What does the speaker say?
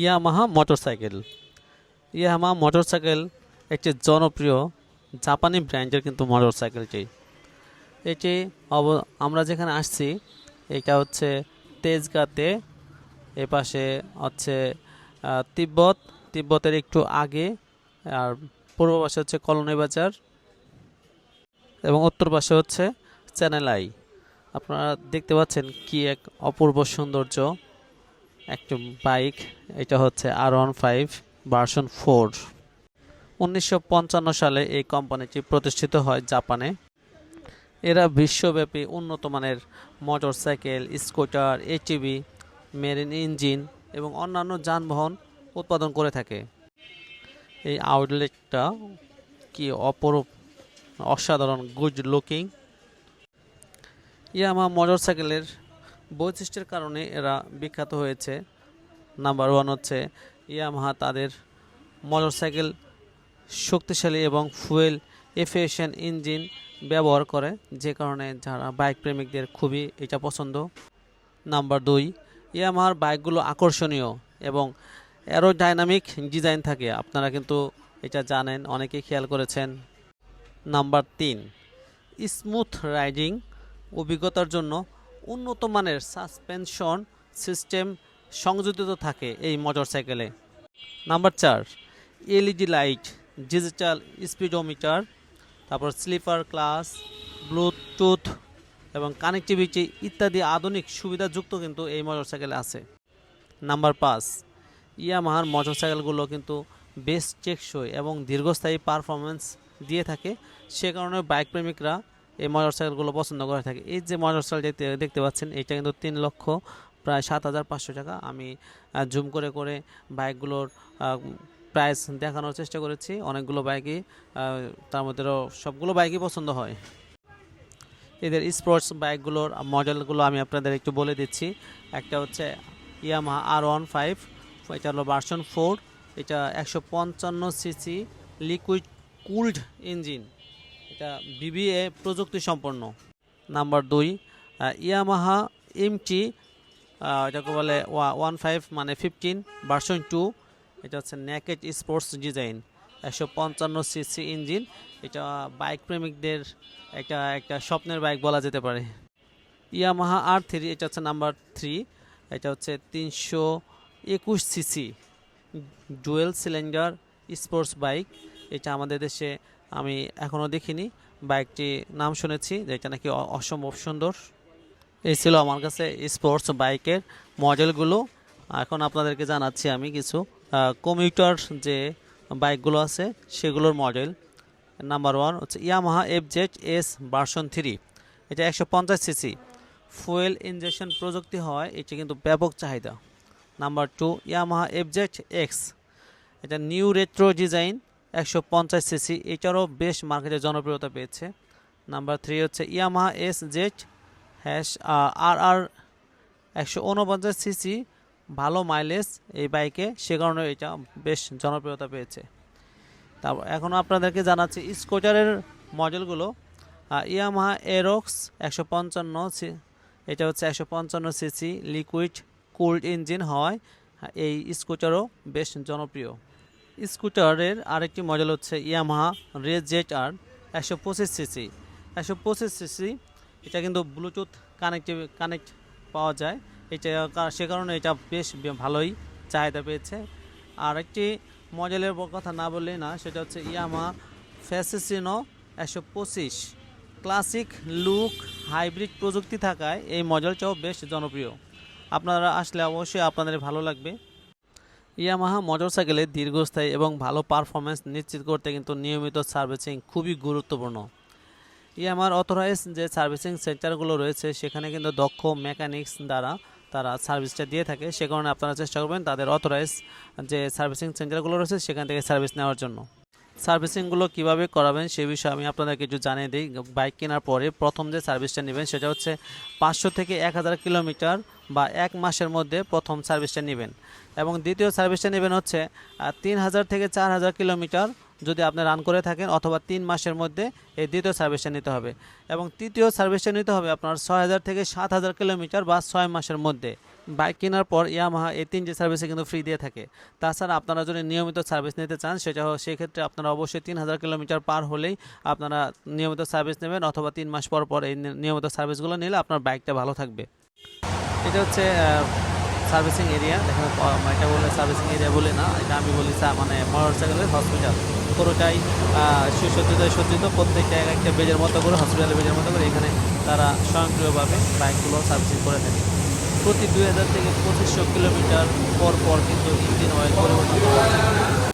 Yamaha motorcycle. Yamaha motorcycle একটি জনপ্রিয় জাপানি ব্র্যান্ডের কিন্তু মোটরসাইকেলটি। এটি অব, আমরা যেখানে আসছি, এটা হচ্ছে তেজগাতে, এ পাশে হচ্ছে তিব্বত। তিব্বতের একটু আগে, আর পূর্ব পাশে হচ্ছে কলোনি বাজার এবং উত্তর পাশে হচ্ছে চ্যানেল আই। আপনারা দেখতে পাচ্ছেন কি এক অপূর্ব সৌন্দর্য। একটি বাইক, এটা হচ্ছে R one five version four উনিশশো পঞ্চান্ন সালে এই কোম্পানিটি প্রতিষ্ঠিত হয় জাপানে। এরা বিশ্বব্যাপী উন্নত মানের motorcycle, scooter ATV marine engine এবং অন্যান্য যানবাহন উৎপাদন করে থাকে। এই আউটলেটটা কি অপরূপ, অসাধারণ গুড লুকিং ইয়ামা মোটরসাইকেলের বৈশিষ্ট্যের কারণে এরা বিখ্যাত হয়েছে। নাম্বার ওয়ান হচ্ছে ইয়ামাহা তাদের মোটরসাইকেল শক্তিশালী এবং ফুয়েল এফিশিয়েন্ট ইঞ্জিন ব্যবহার করে, যে কারণে যারা বাইক প্রেমিকদের খুবই এটা পছন্দ। নাম্বার দুই, ইয়ামাহার বাইকগুলো আকর্ষণীয় এবং অ্যারোডাইনামিক ডিজাইন থাকে। আপনারা কিন্তু এটা জানেন অনেকেই খেয়াল করেছেন। নাম্বার তিন স্মুথ রাইডিং অভিজ্ঞতার জন্য উন্নত মানের সাসপেনশন সিস্টেম সংযোজিত থাকে এই মোটর সাইকেলে নাম্বার চার, এলইডি লাইট, ডিজিটাল স্পিডোমিটার, তারপর স্লিপার ক্লাস, ব্লুটুথ এবং কানেক্টিভিটি ইত্যাদি আধুনিক সুবিধাযুক্ত কিন্তু এই মোটর সাইকেলে আছে। নাম্বার পাঁচ, ইয়ামাহার মোটর সাইকেলগুলো কিন্তু বেশ টেকসই এবং দীর্ঘস্থায়ী পারফরমেন্স দিয়ে থাকে। সে কারণে বাইক প্রেমিকরা এই মোটরসাইকেলগুলো পছন্দ করে থাকে। এই যে মোটরসাইকেল দেখতে দেখতে পাচ্ছেন, এটা কিন্তু তিন লক্ষ প্রায় সাত হাজার পাঁচশো টাকা। আমি জুম করে করে বাইকগুলোর প্রাইস দেখানোর চেষ্টা করেছি। অনেকগুলো বাইকই তার মধ্যেও সবগুলো বাইকই পছন্দ হয়। এদের স্পোর্টস বাইকগুলোর মডেলগুলো আমি আপনাদের একটু বলে দিচ্ছি। একটা হচ্ছে ইয়ামাহা আর ওয়ান ফাইভ এটা হলো ভার্সন ফোর এটা একশো পঞ্চান্ন সিসি লিকুইড কুলড ইঞ্জিন এটা বিবিএ প্রযুক্তি সম্পন্ন। নাম্বার দুই ইয়ামাহা এমটি এটাকে বলে ওয়ান ফাইভ মানে ফিফটিন ভার্সন টু এটা হচ্ছে ন্যাকেট স্পোর্টস ডিজাইন একশো পঞ্চান্ন সিসি ইঞ্জিন এটা বাইক প্রেমিকদের একটা একটা স্বপ্নের বাইক বলা যেতে পারে। ইয়ামাহা আর থ্রি এটা হচ্ছে নাম্বার থ্রি এটা হচ্ছে তিনশো একুশ CC dual cylinder sports bike এটা আমাদের দেশে আমি এখনও দেখিনি। বাইকটি নাম শুনেছি যে এটা নাকি অসম্ভব সুন্দর। এই ছিল আমার কাছে স্পোর্টস বাইকের মডেলগুলো। এখন আপনাদেরকে জানাচ্ছি আমি কিছু কমিউটার যে বাইকগুলো আছে, সেগুলোর মডেল। নাম্বার ওয়ান হচ্ছে Yamaha F Z S version three এটা একশো পঞ্চাশ সিসি ফুয়েল ইঞ্জেকশন প্রযুক্তি হয়, এটি কিন্তু ব্যাপক চাহিদা। Number two Yamaha F Z X এটা নিউ রেট্রো ডিজাইন একশো পঞ্চাশ সিসি, এটারও বেশ মার্কেটে জনপ্রিয়তা পেয়েছে। নাম্বার থ্রি হচ্ছে Yamaha S Z, hash R R একশো উনপঞ্চাশ সিসি, ভালো মাইলেজ এই বাইকে, সে কারণে এটা বেশ জনপ্রিয়তা পেয়েছে। তারপর এখন আপনাদেরকে জানাচ্ছি স্কুটারের মডেলগুলো। ইয়ামাহা এরক্স একশো পঞ্চান্ন এটা হচ্ছে একশো পঞ্চান্ন সিসি, লিকুইড, কুলড ইঞ্জিন হওয়ায় এই স্কুটারও বেশ জনপ্রিয়। স্কুটারের আরেকটি মডেল হচ্ছে ইয়ামাহা রে জেট আর একশো পঁচিশ সিসি। একশো পঁচিশ সিসি, এটা কিন্তু ব্লুটুথ কানেক্টিভ, কানেক্ট পাওয়া যায়। এটা সে কারণে এটা বেশ ভালোই চাহিদা পেয়েছে। আর একটি মডেলের কথা না বললেই না, সেটা হচ্ছে ইয়ামা ফ্যাসিসিনো একশো পঁচিশ। ক্লাসিক লুক, হাইব্রিড প্রযুক্তি থাকায় এই মডেলটাও বেশ জনপ্রিয়। আপনারা আসলে অবশ্যই আপনাদের ভালো লাগবে। ইয়ামাহা মোটরসাইকেলের দীর্ঘস্থায়ী এবং ভালো পারফরমেন্স নিশ্চিত করতে কিন্তু নিয়মিত সার্ভিসিং খুবই গুরুত্বপূর্ণ। ইয়ামার অথরাইজ যে সার্ভিসিং সেন্টারগুলো রয়েছে, সেখানে কিন্তু দক্ষ মেকানিক্স দ্বারা তারা সার্ভিসটা দিয়ে থাকে। সে কারণে আপনারা চেষ্টা করবেন তাদের অথরাইজ যে সার্ভিসিং সেন্টারগুলো রয়েছে, সেখান থেকে সার্ভিস নেওয়ার জন্য। সার্ভিসিংগুলো কীভাবে করাবেন সে বিষয়ে আমি আপনাদেরকে একটু জানিয়ে দিই। বাইক কেনার পরে প্রথম যে সার্ভিসটা নেবেন, সেটা হচ্ছে পাঁচশো থেকে এক হাজার কিলোমিটার বা এক মাসের মধ্যে প্রথম সার্ভিসটা নেবেন। এবং দ্বিতীয় সার্ভিসটা নেবেন হচ্ছে তিন হাজার থেকে চার হাজার কিলোমিটার যদি আপনি রান করে থাকেন অথবা তিন মাসের মধ্যে এই দ্বিতীয় সার্ভিসটা নিতে হবে। এবং তৃতীয় সার্ভিসটা নিতে হবে আপনার ছয় হাজার থেকে সাত হাজার কিলোমিটার বা ছয় মাসের মধ্যে। বাইক কেনার পর ইয়ামাহা এই তিনটি সার্ভিসে কিন্তু ফ্রি দিয়ে থাকে। তাছাড়া আপনারা যদি নিয়মিত সার্ভিস নিতে চান, সেটা সেক্ষেত্রে আপনারা অবশ্যই তিন হাজার কিলোমিটার পার হলেই আপনারা নিয়মিত সার্ভিস নেবেন অথবা তিন মাস পর পর এই নিয়মিত সার্ভিসগুলো নিলে আপনার বাইকটা ভালো থাকবে। এটা হচ্ছে সার্ভিসিং এরিয়া দেখেন এটা বলে সার্ভিসিং এরিয়া বলে না, এটা আমি বলি মানে মোটর সাইকেলের হসপিটাল পুরোটাই সুসজ্জিত সজ্জিত প্রত্যেকটা এক একটা বেজের মতো করে হসপিটালের বেজের মতো করে এখানে তারা স্বয়ংক্রিয়ভাবে বাইকগুলো সার্ভিসিং করে থাকে। প্রতি দুই হাজার থেকে পঁচিশশো কিলোমিটার পর পর কিন্তু ইঞ্জিন অয়েল পরিবর্তন।